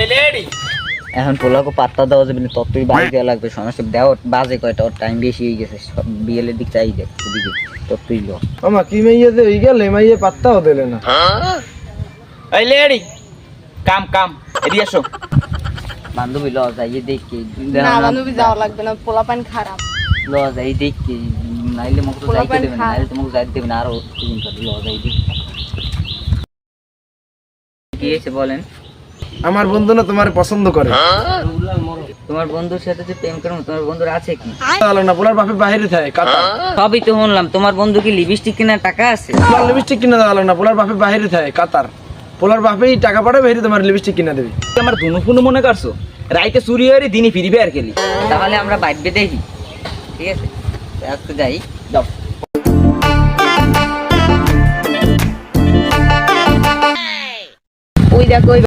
এই লেডি এখন পোলাকে পাত্তা দেওয়া যাবে না ততই বাড়ি দেওয়া লাগবে। সমস্যা দেওয়া বাজে কয়টা? ওর টাইম বেশি হয়ে গেছে সব বিয়েলের দিক চাই দেখ ওদিকে ততই লো। আমা কি মাইয়ে যে হই গেল? মাইয়ে পাত্তাও দিলে না। এই লেডি কাম কাম এদিকে আসো। বান্ধবী ল যাইয়ে দেখি। না বান্ধবী যাওয়া লাগবে না পোলা পান খারাপ। ল যাই দেখি। নাইলে মুখ তো যাইতে দেবে না। নাইলে তো মুখ যাইতে দেবে না আরও দুদিন পরে ল যাই দেখি। কি হয়েছে বলেন। আমার বন্ধু না তোমার পছন্দ করে। তোমার বন্ধুর সাথে যে প্রেম করব তোমার বন্ধুর আছে কি? তাহলে না বাপে বাইরে থাকে সবই তো শুনলাম তোমার বন্ধু কি লিপস্টিক কেনার টাকা আছে? লিপস্টিক কিনে দেওয়া না পোলার বাপে বাইরে থাকে কাতার পোলার বাপেই টাকা পাঠাবে তোমার লিপস্টিক কিনে দেবে। আমার ফুনু মনে করছ? রাইতে চুরি হয়ে দিনই ফিরিবে আর খেলি তাহলে আমরা বাইরে দেখি ঠিক আছে? আজকে যাই। যাও। cuida, coiba.